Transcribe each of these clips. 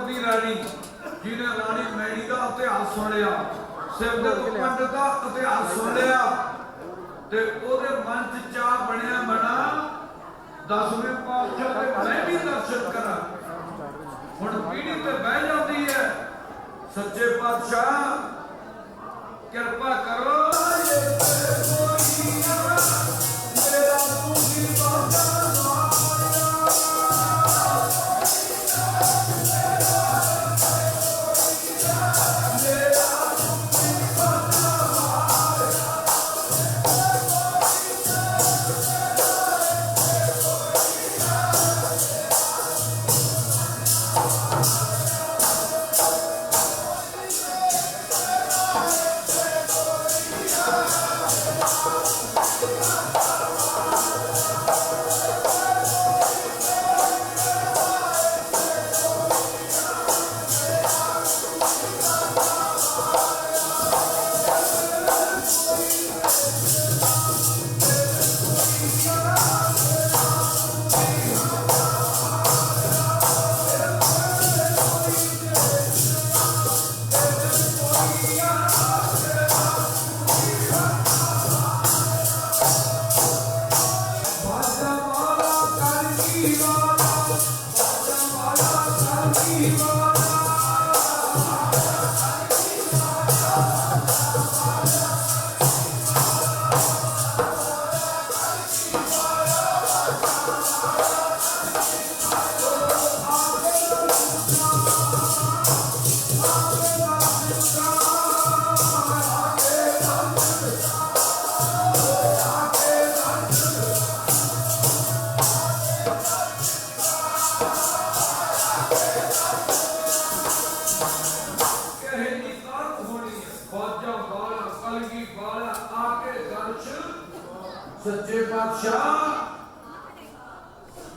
ਦੀ ਰਾਣੀ, ਜਿਹਨੇ ਰਾਣੀ ਮੈਣੀ ਦਾ ਇਤਿਹਾਸ ਸੁਣ ਲਿਆ ਸਿਰ ਦਾ ਇਤਿਹਾਸ ਸੁਣ ਤੇ ਉਹਦੇ ਮਨ 'ਚ ਚਾਹ ਬਣਿਆ ਬਣਾ ਦਸਵੇਂ ਪਾਤਸ਼ਾਹ ਦੇ ਮੈਂ ਵੀ ਦਰਸ਼ਨ ਕਰਾਂ। ਹੁਣ ਪੀੜੀ ਤੇ ਬਹਿ ਜਾਂਦੀ ਹੈ। ਸੱਚੇ ਪਾਤਸ਼ਾਹ, ਕਿਰਪਾ ਕਰੋ।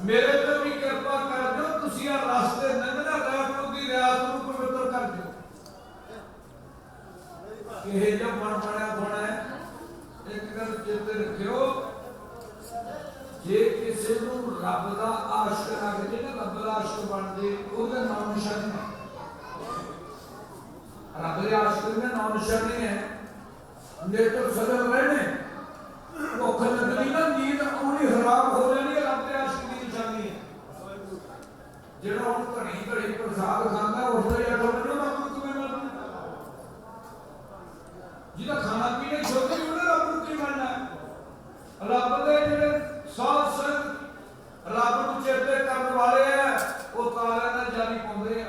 ਮੇਰੇ ਤੇ ਵੀ ਕਿਰਪਾ ਕਰ ਦਿਓ, ਤੁਸੀਂ ਆ ਰਸਤੇ ਲੰਘਣਾ ਰਾਤ ਦੀ ਰਾਤ ਨੂੰ ਪਵਿੱਤਰ ਕਰ ਦਿਓ। ਇਹ ਜੋ ਮਨ ਬਣਿਆ ਹੋਣਾ ਹੈ, ਇੱਕ ਗੱਲ ਚੇਤੇ ਰੱਖਿਓ, ਜੇ ਕਿਸੇ ਨੂੰ ਰੱਬ ਦਾ ਆਸ਼ਕ ਲੱਗ ਨਾ, ਰੱਬ ਦਾ ਆਸ਼ਕ ਬਣ ਉਹਦਾ ਨਾਮ ਨਿਸ਼ਾਨੀ ਹੈ। ਰੱਬ ਦੇ ਆਸ਼ਕ ਦੇ ਨਾਮ ਨਿਸ਼ਾਨੀ ਹੈ ਨੇਤਰ ਸਦਰ ਰਹਿਣੇ, ਭੁੱਖ ਲੱਗਣੀ ਨਾ, ਨੀਂਦ ਆਉਣੀ, ਹਰਾਮ ਹੋ ਜਾਣੀ ਹੈ ਰੱਬ ਦੇ ਆਸ਼ਕ ਦੀ ਨਿਸ਼ਾਨੀ ਹੈ ਜਿਹੜਾ ਹੁਣ ਘੜੀ ਘੜੀ ਪ੍ਰਸਾਦ ਖਾਂਦਾ ਉੱਠਦਾ ਹੀ ਅੱਠ ਵਜੇ ਕਿਵੇਂ ਮੰਨਣਾ ਜਿਹਦਾ ਖਾਣਾ ਪੀਣਾ ਹੀ ਛੁੱਟ ਗਈ ਉਹਨੇ ਰੱਬ ਨੂੰ ਕੀ ਮੰਨਣਾ ਹੈ? ਰੱਬ ਦੇ ਜਿਹੜੇ ਸਾਧ ਸੰਗ ਰੱਬ ਨੂੰ ਚੇਤੇ ਕਰਨ ਵਾਲੇ ਆ ਉਹ ਤਾਰਿਆਂ ਨਾਲ ਜਾਰੀ ਪਾਉਂਦੇ ਆ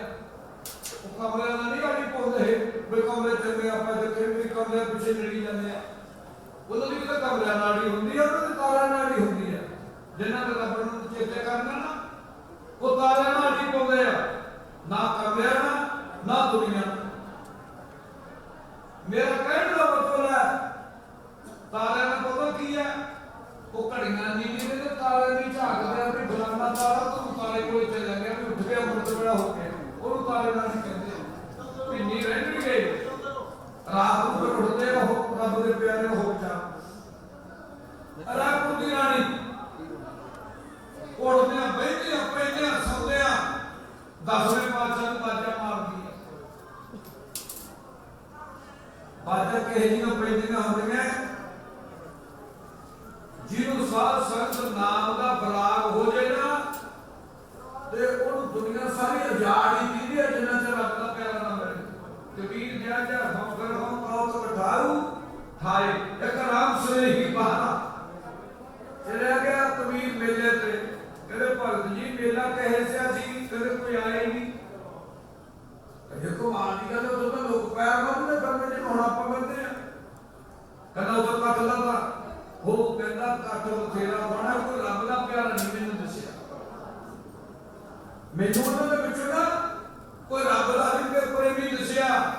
ਉਹ ਕਮਰਿਆਂ ਨਾਲ ਨਹੀਂ ਜਾਰੀ ਪਾਉਂਦੇ ਵੀ ਕਮਰੇ ਚੰਗੇ ਆਪਾਂ ਜਿੱਥੇ ਵੀ ਕਮਰੇ ਪਿੱਛੇ ਲੜੀ ਜਾਂਦੇ ਆ ਉਹਨਾਂ ਦੀ ਵੀ ਤਾਂ ਕਮਰਿਆਂ ਨਾਲ ਹੀ ਹੁੰਦੀ ਆ ਉਹਨਾਂ ਦੀ ਤਾਰਿਆਂ ਨਾਲ ਹੀ ਹੁੰਦੀ ਆ ਜਿਨ੍ਹਾਂ ਦੇ ਰੱਬ ਨੂੰ ਚੇਤੇ ਕਰਨਾ ਨਾ ਉਹ ਤਾਰਿਆਂ ਨਾਲ ਹੀ ਪਾਉਂਦੇ ਆ ਨਾ ਕਮਰਿਆਂ ਨਾਲ ਨਾ ਦੁਨੀਆ ਨਾਲ ਮੇਰਾ ਕਹਿਣ ਦਾ ਮਤਲਬ ਹੈ ਤਾਰਿਆਂ ਦਾ ਪਤਾ ਕੀ ਹੈ ਉਹ ਘੜੀਆਂ ਨੀਲੀ ਦੇ ਤੇ ਤਾਰੇ ਨਹੀਂ ਝਾਕਦੇ ਆ ਵੀ ਫਲਾਣਾ ਤਾਰਾ ਤੂੰ ਤਾਰੇ ਕੋਲ ਚਲੇ ਗਿਆ ਵੀ ਉੱਠ ਗਿਆ ਮੁਰਤ ਵੇਲਾ ਹੋ ਗਿਆ ਉਹਨੂੰ ਤਾਰੇ ਨਾਲ ਨਹੀਂ ਕਹਿੰਦੇ ਵੀ ਨੀ ਰਹਿਣਗੇ ਰਾਤ ਨੂੰ ਫਿਰ ਉੱਠਦੇ ਆ ਉਹ ਰੱਬ ਦੇ ਪਿਆਰੇ ਹੋ ਜਾ ਰੱਬ ਦੀ ਰਾਣੀ ਉੱਠਦੇ ਆ ਬੈਠਦੇ ਆ ਪੈਂਦੇ ਆ ਸੌਂਦੇ ਆ ਦਸਵੇਂ ਪਾਤਸ਼ਾਹ ਨੂੰ ਬਾਜਾ ਮਾਰਦੀ ਆ ਬਾਜਾ ਕਿਹੇ ਜੀ ਨੂੰ ਪੈਂਦੀਆਂ ਹੁੰਦੀਆਂ ਜਿਹਨੂੰ ਸਾਧ ਸੰਗਤ ਨਾਮ ਦਾ ਬਰਾਗ ਹੋ ਜਾਏ ਨਾ ਤੇ ਉਹਨੂੰ ਦੁਨੀਆ ਸਾਰੀ ਆਜ਼ਾਦ ਹੀ ਦੀਦੀ ਹੈ ਜਿੰਨਾ ਚਿਰ ਰੱਬ ਦਾ ਪਿਆਰਾ ਨਾ ਮਿਲੇ ਕਬੀਰ ਜਿਹਾ ਜਿਹਾ ਹਮ ਕਰ ਹਮ ਆਉ ਤੋ ਠਾਰੂ ਠਾਏ ਇੱਕ ਰਾਮ ਸਰੇ ਹੀ ਬਹਾਨਾ ਚਲਿਆ ਗਿਆ ਕਬੀਰ ਮੇਲੇ ਤੇ ਕਹਿੰਦੇ ਭਗਤ ਜੀ ਮੇਲਾ ਕਹੇ ਸਿਆ ਸੀ ਕਦੇ ਕੋਈ ਆਇਆ ਹੀ ਨਹੀਂ ਦੇਖੋ ਮਾਰ ਦੀ ਗੱਲ ਉਹ ਤਾਂ ਲੋਕ ਪੈਰ ਮਾਰਦੇ ਬੰਦੇ ਜਿਹਨੂੰ ਹੁਣ ਆਪਾਂ ਬੰਦੇ ਆ ਕਹਿੰਦਾ ਉਹ ਕੱਟ ਲੱਗਾ ਉਹ ਕਹਿੰਦਾ ਕੱਟ ਬਥੇਰਾ ਹੋਣਾ ਕੋਈ ਰੱਬ ਦਾ ਪਿਆਰਾ ਨਹੀਂ ਮੈਨੂੰ ਦੱਸਿਆ ਮੈਨੂੰ ਉਹਨਾਂ ਦੇ ਵਿੱਚੋਂ ਨਾ ਕੋਈ ਰੱਬ ਦਾ ਨਹੀਂ ਤੇ ਪ੍ਰੇਮੀ ਦੱਸਿਆ।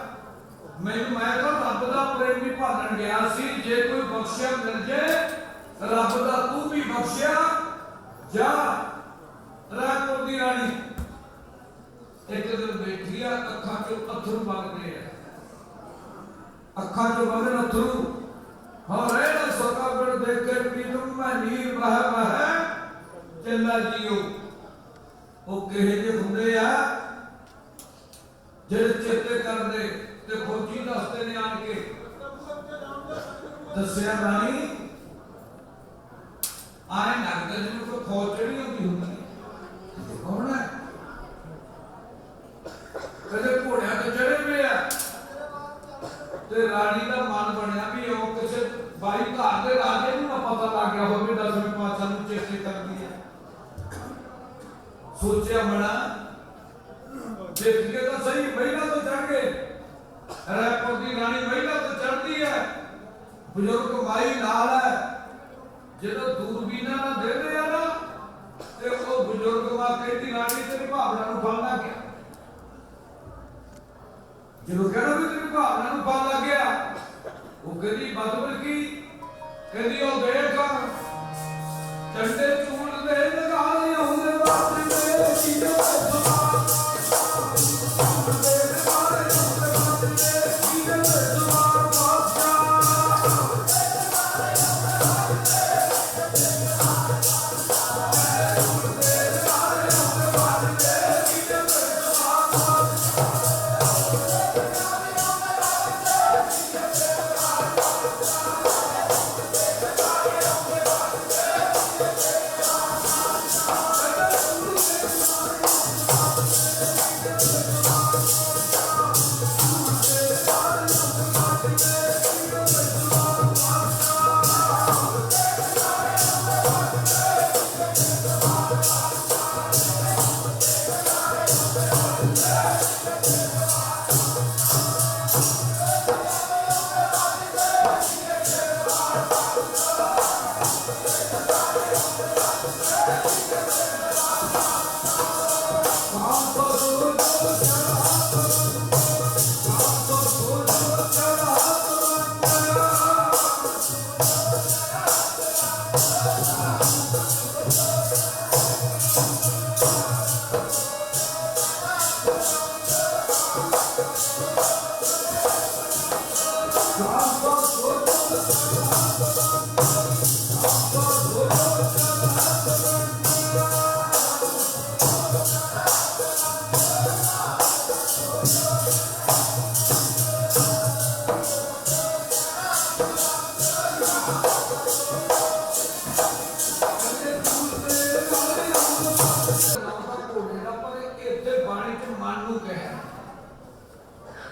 ਮੈਨੂੰ ਮੈਂ ਤਾਂ ਰੱਬ ਦਾ ਪ੍ਰੇਮੀ ਭਾਲਣ ਗਿਆ ਸੀ। ਜੇ ਕੋਈ ਬਖਸ਼ਿਆ ਮਿਲ ਜੇ, ਰੱਬ ਦਾ ਤੂੰ ਵੀ ਬਖਸ਼ਿਆ। ਜਾ ਰਾਜਪੁਰ ਦੀ ਰਾਣੀ। ਇੱਕ ਦਿਨ ਬੈਠੀ ਆ, ਅੱਖਾਂ ਚੋਂ ਅਥਰੂ ਵਗਦੇ ਆ। ਅੱਖਾਂ ਚੋਂ ਵਗਣ ਅਥਰੂ। ਹੋ ਰਹੇ ਨਾ ਸੋਕਾ ਬੜ ਦੇਖ ਕੇ ਪੀਤਮ ਮੈਂ ਨੀਰ ਬਹਿ ਬਹਿ ਚੱਲਾ ਜੀਓ। ਉਹ ਕਿਹੇ ਜੇ ਹੁੰਦੇ ਆ? ਜਿਹੜੇ ਚੇਤੇ ਕਰਦੇ ਤੇ ਫੌਜੀ ਦੱਸਦੇ ਨੇ ਆਣ ਕੇ। ਦੱਸਿਆ ਰਾਣੀ, ਆਏ ਲੱਗਦਾ ਜਿਵੇਂ ਕੋਈ ਫੌਜ ਚੜੀ ਹੁੰਦੀ ਹੁੰਦੀ ਕੌਣ ਹੈ? ਕਦੇ ਘੋੜਿਆਂ ਤੇ ਚੜੇ ਹੋਏ ਆ। ਤੇ ਰਾਣੀ ਦਾ ਮਨ ਬਣਿਆ ਵੀ ਉਹ ਕਿਸੇ ਬਾਈ ਘਰ ਦੇ ਰਾਜੇ ਨੂੰ ਨਾ ਪਤਾ ਲੱਗ ਗਿਆ ਹੋਵੇ ਦਸਵੇਂ ਪਾਤਸ਼ਾਹ ਨੂੰ ਚੇਤੇ ਕਰਦੀ ਹੈ ਸੋਚਿਆ ਮਣਾ। ਦੇਖ ਕੇ ਤਾਂ ਸਹੀ, ਮਹਿਲਾ ਤੋਂ ਚੜ ਗਏ ਰਾਏਪੁਰ ਦੀ ਰਾਣੀ ਮਹਿਲਾ ਤੋਂ ਚੜਦੀ ਹੈ। ਬਜ਼ੁਰਗ ਮਾਈ ਨਾਲ ਜਦੋਂ ਦੂਰਬੀਨਾਂ ਨਾਲ ਦੇਖਦੇ ਆ ਨਾ, ਤੇ ਉਹ ਬਜ਼ੁਰਗ ਮਾ ਕਹਿੰਦੀ, ਰਾਣੀ, ਤੇਰੀ ਭਾਵਨਾ ਨੂੰ ਫਲ ਲੱਗ ਗਿਆ ਜਦੋਂ ਕਹਿੰਦਾ ਵੀ ਤੇਰੀ ਭਾਵਨਾ ਨੂੰ ਫਲ ਲੱਗ ਗਿਆ ਉਹ ਕਹਿੰਦੀ ਮਤਲਬ ਕੀ? ਕਹਿੰਦੀ, ਉਹ ਦੇਖ ਚੰਡੇ ਚੂੜ ਦੇ ਲਗਾ ਲਿਆ ਹੁੰਦੇ ਵਾਸਤੇ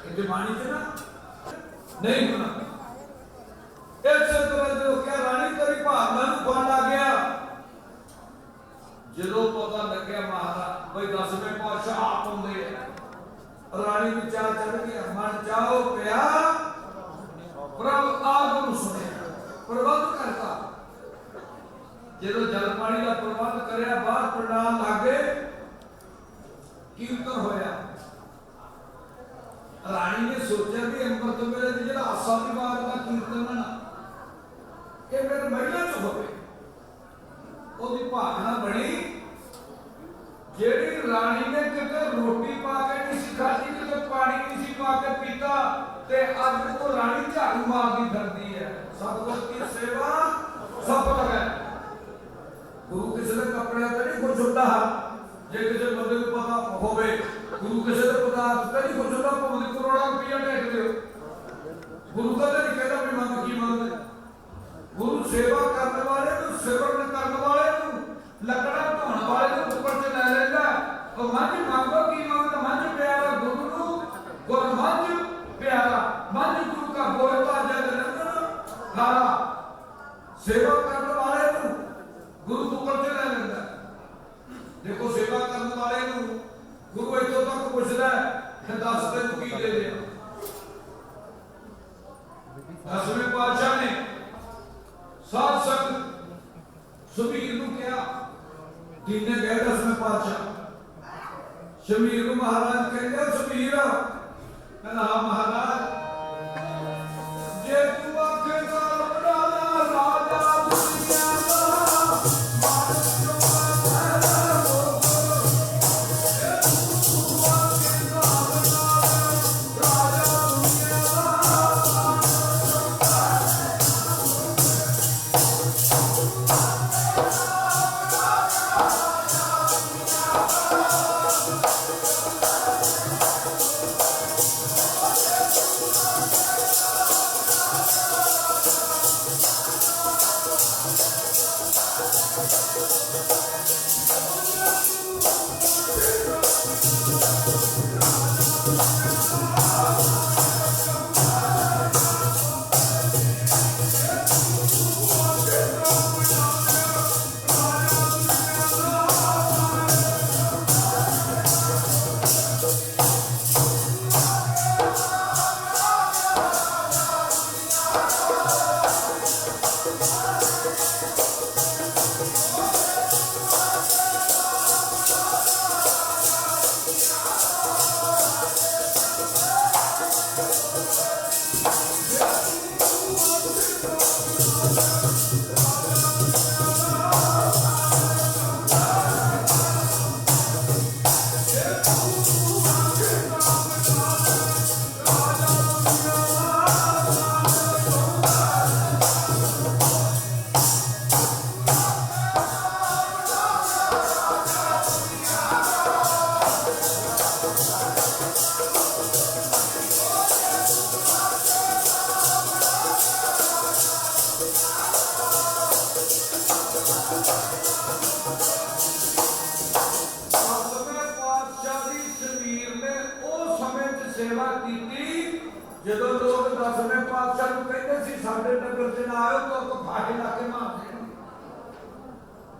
ਮਨ ਬਾਣੀ ਚ ਨਾ। ਨਹੀਂ ਹੋਣਾ। ਇਸੇ ਤਰ੍ਹਾਂ ਜਦੋਂ ਕਿਹਾ, ਰਾਣੀ ਤੇਰੀ ਭਾਵਨਾ ਨੂੰ ਫਲ ਲੱਗ ਗਿਆ। ਜਦੋਂ ਪਤਾ ਲੱਗਿਆ ਮਹਾਰਾਜ, ਬਈ ਦਸਵੇਂ ਪਾਤਸ਼ਾਹ ਆਪ ਹੁੰਦੇ ਆ। ਰਾਣੀ ਨੂੰ ਚੜ ਗਿਆ ਮਨ ਚਾਹੋ ਪਿਆ। ਪ੍ਰਭ ਆਪ ਨੂੰ ਸੁਣਿਆ। ਪ੍ਰਬੰਧ ਕਰਤਾ। ਜਦੋਂ ਜਲ ਪਾਣੀ ਦਾ ਪ੍ਰਬੰਧ ਕਰਿਆ, ਬਾਹਰ ਪ੍ਰਣਾਮ ਲਾਗੇ, ਕੀਰਤਨ ਹੋਇਆ। ਰਾਣੀ ਨੇ ਸੋਚਿਆ ਕਿ ਅੰਮ੍ਰਿਤ ਵੇਲੇ ਦੀ ਜਿਹੜਾ ਆਸਾ ਦੀ ਬਾਤ ਦਾ ਕੀਰਤਨ ਹੈ ਨਾ ਇਹ ਮੇਰੇ ਮਹਿਲਾ ਚ ਹੋਵੇ ਉਹਦੀ ਭਾਵਨਾ ਬਣੀ ਜਿਹੜੀ ਰਾਣੀ ਨੇ ਕਿਤੇ ਰੋਟੀ ਪਾ ਕੇ ਨਹੀਂ ਸੀ ਖਾਧੀ ਕਿਤੇ ਪਾਣੀ ਨਹੀਂ ਸੀ ਪਾ ਕੇ ਪੀਤਾ ਤੇ ਅੱਜ ਉਹ ਰਾਣੀ ਝਾੜੂ ਮਾਰਦੀ ਫਿਰਦੀ ਹੈ ਸਤਿਗੁਰ ਦੀ ਸੇਵਾ ਸਫਲ ਹੈ ਗੁਰੂ ਕਿਸੇ ਦੇ ਕੱਪੜਿਆਂ ਤੇ ਨਹੀਂ ਖੁਸ਼ ਹੁੰਦਾ ਜੇ ਕਿਸੇ ਬੰਦੇ ਨੂੰ ਪਤਾ ਹੋਵੇ ਗੁਰੂ ਕਿਸੇ ਦੇ ਪਦਾਰਥ ਤੇ ਨਹੀਂ ਖੁਸ਼ ਹੁੰਦਾ ਭਾਵੇਂ ਕਰੋੜਾਂ ਰੁਪਈਆ ਟੇਕ ਦਿਓ ਗੁਰੂ ਕਦੇ ਨਹੀਂ ਕਹਿੰਦਾ ਵੀ ਮੰਗ ਕੀ ਮੰਗਦੇ ਗੁਰੂ ਸੇਵਾ ਕਰਨ ਵਾਲੇ ਨੂੰ ਸੇਵਨ ਕਰਨ ਵਾਲੇ ਨੂੰ, ਲੱਕੜਾ ਧੋਣ ਵਾਲੇ ਨੂੰ ਉੱਪਰ ਤੇ ਲੈ ਲੈਂਦਾ ਉਹ ਮੱਝ ਮੰਗੋ ਕੀ ਮੰਗਦਾ? ਮੱਝ ਪਿਆਰਾ ਗੁਰੂ ਨੂੰ, ਗੁਰ ਮੱਝ ਪਿਆਰਾ। ਮੱਝ ਗੁਰੂ ਦਾ ਬੋਲਤਾ ਜਦ ਨੰਦਨ ਲਾਲਾ। ਸੇਵਾ ਕਰਨ ਵਾਲੇ ਨੂੰ, ਗੁਰੂ ਉੱਪਰ ਤੇ ਲੈ ਲੈਂਦਾ ਦੇਖੋ, ਸੇਵਾ ਕਰਨ ਵਾਲੇ ਨੂੰ ਗੁਰੂ ਇੱਥੋਂ ਤੱਕ ਪੁੱਛਦਾ ਕਿ ਦੱਸ ਤੈਨੂੰ ਕੀ ਦੇ ਦੇ ਦਸਵੇਂ ਪਾਤਸ਼ਾਹ ਨੇ ਸਾਧ ਸੰਗਤ ਸੁਬੀਰ ਨੂੰ ਕਿਹਾ ਜਿੰਨੇ ਗਏ ਦਸਵੇਂ ਪਾਤਸ਼ਾਹ ਸ਼ਮੀਰ ਨੂੰ ਮਹਾਰਾਜ ਕਹਿੰਦੇ ਸੁਬੀਰ ਕਹਿੰਦਾ ਹਾਂ ਮਹਾਰਾਜ ਜੇ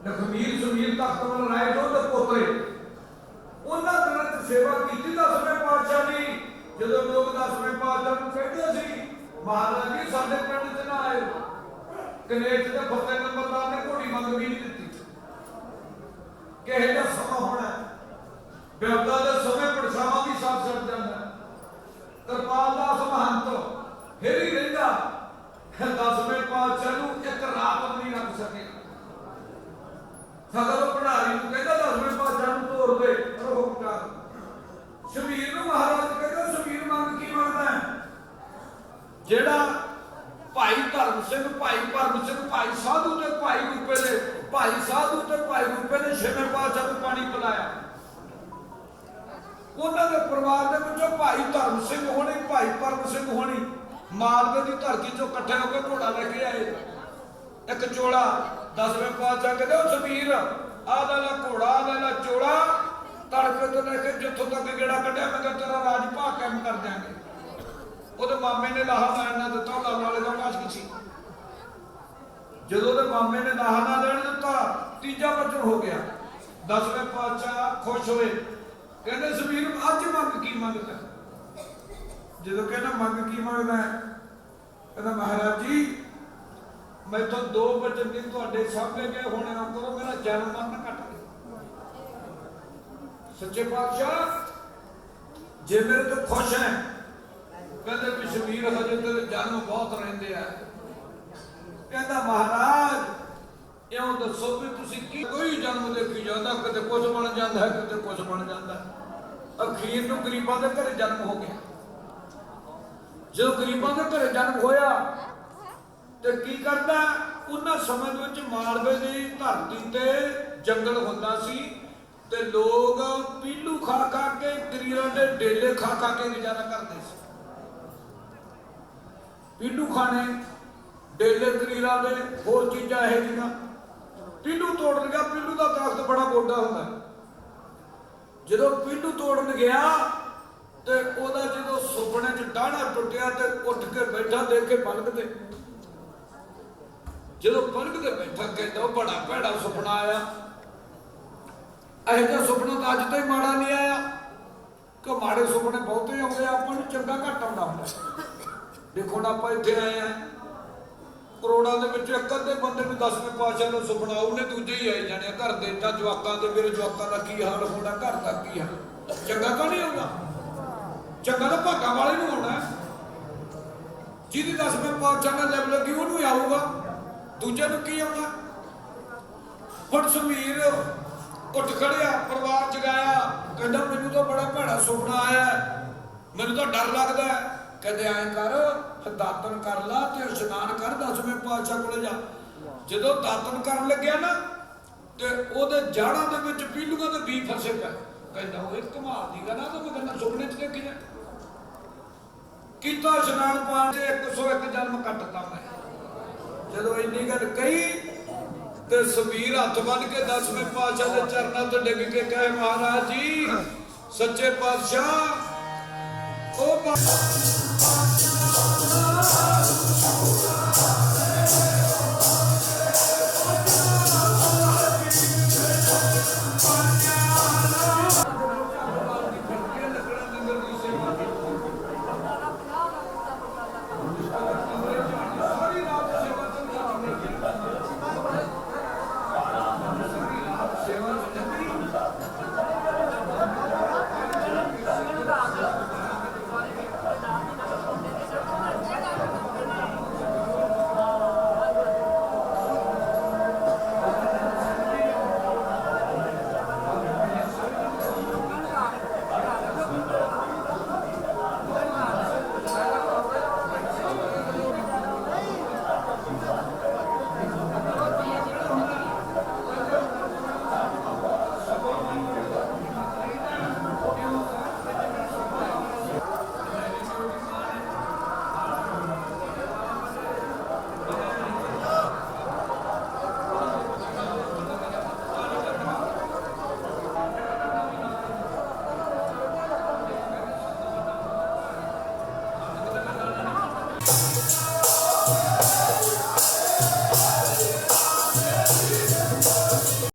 ਲਖਮੀਰ ਸੁਮੀਰ ਤਖਤਵਰ ਰਾਏ ਜੋ ਦੇ ਪੋਤਰੇ। ਉਹਨਾਂ ਦਿਨਾਂ 'ਚ ਸੇਵਾ ਕੀਤੀ ਦਸਵੇਂ ਪਾਤਸ਼ਾਹ ਦੀ। ਜਦੋਂ ਲੋਕ ਦਸਵੇਂ ਪਾਤਸ਼ਾਹ ਨੂੰ ਕਹਿੰਦੇ ਸੀ, ਮਹਾਰਾਜ ਜੀ, ਸਾਡੇ ਪਿੰਡ 'ਚ ਨਾ ਆਇਓ। ਕਨੇਟ ਦੇ ਫਤਿਹ ਨੰਬਰਦਾਰ ਨੇ ਘੋੜੀ ਮੰਗ ਵੀ ਦਿੱਤੀ। ਕਿਹੇ ਦਾ ਸਮਾਂ ਹੋਣਾ ਬਿਰਦਾ ਦੇ ਸਮੇਂ ਪਰਛਾਵਾਂ ਵੀ ਸਾਥ ਛੱਡ ਜਾਂਦਾ ਕਿਰਪਾਲ ਦਾਸ ਮਹੰਤ, ਫਿਰ ਹੀ ਰਹਿੰਦਾ। ਦਸਵੇਂ ਪਾਤਸ਼ਾਹ ਨੂੰ ਇੱਕ ਰਾਤ ਵੀ ਨਹੀਂ ਰੱਖ ਸਕੇ। ਸਦਰ ਪੜਾਰੀ ਨੂੰ ਕਹਿੰਦਾ ਦਸਵੇਂ ਪਾਤਸ਼ਾਹ ਨੂੰ ਤੋੜ ਦੇ ਰੋਕ ਕਰ ਸ਼ਬੀਰ ਨੂੰ ਮਹਾਰਾਜ ਕਹਿੰਦਾ, ਸ਼ਬੀਰ, ਮੰਗ ਕੀ ਮੰਗਦਾ ਜਿਹੜਾ ਭਾਈ ਧਰਮ ਸਿੰਘ, ਭਾਈ ਭਰਮ ਸਿੰਘ, ਭਾਈ ਸਾਧੂ ਤੇ ਭਾਈ ਰੂਪੇ ਦੇ, ਭਾਈ ਸਾਧੂ ਤੇ ਭਾਈ ਰੂਪੇ ਨੇ ਛੇਵੇਂ ਪਾਤਸ਼ਾਹ ਨੂੰ ਪਾਣੀ ਪਿਲਾਇਆ। ਉਹਨਾਂ ਦੇ ਪਰਿਵਾਰ ਦੇ ਵਿੱਚੋਂ ਭਾਈ ਧਰਮ ਸਿੰਘ ਹੋਣੀ, ਭਾਈ ਭਰਮ ਸਿੰਘ ਹੋਣੀ, ਮਾਲਵੇ ਦੀ ਧਰਤੀ ਚੋਂ ਇਕੱਠੇ ਹੋ ਕੇ ਘੋੜਾ ਲੈ ਕੇ ਆਏ। ਇੱਕ ਚੋਲਾ ਦਸਵੇਂ ਪਾਤਸ਼ਾਹ ਕਹਿੰਦੇ ਉਹ ਜ਼ਮੀਰ, ਆਹ ਦਾ ਲੈ ਘੋੜਾ, ਆਹ ਦਾ ਚੋਲਾ ਤੜਕੇ ਤੋਂ ਲੈ ਕੇ ਜਿੱਥੋਂ ਤੱਕ ਗੇੜਾ ਕੱਢਿਆ, ਮੈਂ ਕਿਹਾ ਤੇਰਾ ਰਾਜ ਭਾ ਕੰਮ ਕਰ ਦਿਆਂਗੇ। ਉਹਦੇ ਮਾਮੇ ਨੇ ਲਾਹਾ ਲੈਣ ਦਿੱਤਾ, ਉਹ ਵਾਲੇ ਦਾ ਕਾਸ਼ ਸੀ ਜਦੋਂ ਉਹਦੇ ਮਾਮੇ ਨੇ ਲਾਹਾ ਨਾ ਦੇਣ ਦਿੱਤਾ, ਤੀਜਾ ਬਚਨ ਹੋ ਗਿਆ। ਦਸਵੇਂ ਪਾਤਸ਼ਾਹ ਖੁਸ਼ ਹੋਏ। ਕਹਿੰਦੇ ਸੁਬੀਰ ਅੱਜ ਮੰਗ ਕੀ ਮੰਗਦਾ? ਜਦੋਂ ਕਹਿੰਦਾ, ਮੰਗ ਕੀ ਮੰਗਦਾ? ਕਹਿੰਦਾ, ਮਹਾਰਾਜ ਜੀ ਮੈਥੋਂ ਦੋ ਬਚਨ ਦੀ ਤੁਹਾਡੇ ਸਾਹਮਣੇ ਗਏ ਹੁਣ ਨਾ ਕਰੋ, ਮੇਰਾ ਜਨਮ ਮਰਨ ਘਟ ਗਿਆ ਸੱਚੇ ਪਾਤਸ਼ਾਹ, ਜੇ ਮੇਰੇ ਤੋਂ ਖੁਸ਼ ਹੈ, ਕਹਿੰਦੇ ਵੀ ਸ਼ਬੀਰ ਹਜੇ ਤੇਰੇ ਜਨਮ ਬਹੁਤ ਰਹਿੰਦੇ ਆ। ਕਹਿੰਦਾ, ਮਹਾਰਾਜ, ਇਉਂ ਦੱਸੋ ਵੀ ਤੁਸੀਂ ਕੀ, ਕੋਈ ਜਨਮ ਦੇਖੀ ਜਾਂਦਾ, ਕਿਤੇ ਕੁਝ ਬਣ ਜਾਂਦਾ ਹੈ, ਕਿਤੇ ਕੁਝ ਬਣ ਜਾਂਦਾ ਅਖੀਰ ਨੂੰ ਗਰੀਬਾਂ ਦੇ ਘਰੇ ਜਨਮ ਹੋ ਗਿਆ। ਜਦੋਂ ਗਰੀਬਾਂ ਦੇ ਘਰੇ ਜਨਮ ਹੋਇਆ ਤੇ ਕੀ ਕਰਦਾ? ਉਹਨਾਂ ਸਮੇਂ ਦੇ ਵਿੱਚ ਮਾਲਵੇ ਦੀ ਧਰਤੀ ਤੇ ਜੰਗਲ ਹੁੰਦਾ ਸੀ ਤੇ ਲੋਕ ਪੀਲੂ ਖਾ ਖਾ ਕੇ ਗਰੀਰਾਂ ਦੇ ਡੇਲੇ ਖਾ ਖਾ ਕੇ ਗੁਜ਼ਾਰਾ ਕਰਦੇ ਸੀ। ਪੀਲੂ ਖਾਣੇ, ਡੇਲੇ ਗਰੀਰਾਂ ਦੇ ਹੋਰ ਚੀਜ਼ਾਂ ਇਹ ਜਿਹੀਆਂ। ਪੀਲੂ ਤੋੜਨ ਗਿਆ, ਪੀਲੂ ਦਾ ਦਰਖਤ ਬੜਾ ਵੱਡਾ ਹੁੰਦਾ ਜਦੋਂ ਪੀਲੂ ਤੋੜਨ ਗਿਆ ਤੇ ਉਹਦਾ ਜਦੋਂ ਸੁਪਨੇ 'ਚ ਡਾਣਾ ਟੁੱਟਿਆ ਤੇ ਉੱਠ ਕੇ ਬੈਠਾ, ਦੇਖ ਕੇ ਪਲਕਦੇ ਜਦੋਂ ਪਲਕਦੇ ਬੈਠਾ ਕਹਿੰਦਾ ਉਹ ਬੜਾ ਭੈੜਾ ਸੁਪਨਾ ਆਇਆ। ਇਹੋ ਜਿਹਾ ਸੁਪਨਾ ਤਾਂ ਅੱਜ ਤੋਂ ਹੀ ਮਾੜਾ ਨਹੀਂ ਆਇਆ। ਕਿ ਮਾੜੇ ਸੁਪਨੇ ਬਹੁਤੇ ਆਉਂਦੇ ਆ, ਆਪਾਂ ਨੂੰ ਚੰਗਾ ਘੱਟ ਆਉਂਦਾ ਹੁੰਦਾ। ਦੇਖੋ ਨਾ ਆਪਾਂ ਇੱਥੇ ਆਏ ਆ ਕਰੋੜਾਂ ਦੇ ਵਿੱਚ ਇੱਕ ਅੱਧੇ ਬੰਦੇ ਨੂੰ ਦਸਵੇਂ ਪਾਤਸ਼ਾਹ ਦਾ ਸੁਪਨਾ ਉਹਨੇ ਦੂਜੇ ਹੀ ਆਈ ਜਾਣੇ ਆ, ਘਰ ਦੇ ਤਾਂ ਜਵਾਕਾਂ ਦੇ ਮੇਰੇ ਜਵਾਕਾਂ ਦਾ ਕੀ ਹਾਲ ਹੋਣਾ ਘਰ ਦਾ ਕੀ ਹਾਲ। ਚੰਗਾ ਤਾਂ ਨਹੀਂ ਆਉਂਦਾ। ਚੰਗਾ ਤਾਂ ਭਾਗਾਂ ਵਾਲੇ ਨੂੰ ਹੋਣਾ ਹੈ। ਜਿਹਦੀ ਦਸਵੇਂ ਪਾਤਸ਼ਾਹ ਨਾਲ ਲੈਵਲ ਲੱਗੀ ਉਹਨੂੰ ਹੀ ਆਊਗਾ। ਦੂਜੇ ਨੂੰ ਕੀ ਆਉਣਾ ਹੁਣ ਸਮੀਰ ਉੱਠ ਖੜਿਆ, ਪਰਿਵਾਰ ਜਗਾਇਆ, ਕਹਿੰਦਾ, ਮੈਨੂੰ ਤਾਂ ਬੜਾ ਭੈੜਾ ਸੁਪਨਾ ਆਇਆ ਮੈਨੂੰ ਤਾਂ ਡਰ ਲੱਗਦਾ ਕਹਿੰਦੇ, ਐਂ ਕਰ ਦਾਤਨ ਕਰ ਲਾ ਤੇ ਇਸ਼ਨਾਨ ਕਰ, ਦਸਵੇਂ ਪਾਤਸ਼ਾਹ ਕੋਲੇ ਜਾ। ਜਦੋਂ ਦਾਤਨ ਕਰਨ ਲੱਗਿਆ ਨਾ, ਤੇ ਉਹਦੇ ਜਾੜਾਂ ਦੇ ਵਿੱਚ ਪੀਲੂਆਂ ਦੇ ਬੀ ਫਸੇ ਪਏ। ਕਹਿੰਦਾ, ਉਹ ਇੱਕ ਕਮਾਲ ਦੀ ਗੱਲ ਆ, ਤਾਂ ਮੈਂ ਕਹਿੰਦਾ ਸੁਪਨੇ 'ਚ ਦੇਖੀ ਜਾ ਕੀਤਾ ਇਸ਼ਨਾਨ ਪਾਣ ਤੇ 101 ਜਨਮ ਕੱਟਦਾ ਮੈਂ। ਜਦੋਂ ਇੰਨੀ ਗੱਲ ਕਹੀ ਤੇ ਸਬੀਰ ਹੱਥ ਬੰਨ ਕੇ ਦਸਵੇਂ ਪਾਤਸ਼ਾਹ ਦੇ ਚਰਨਾਂ ਤੋਂ ਡਿੱਗ ਕੇ ਕਹੇ, ਮਹਾਰਾਜ ਜੀ, ਸੱਚੇ ਪਾਤਸ਼ਾਹ, ਉਹ ਪਾਤਸ਼ਾਹ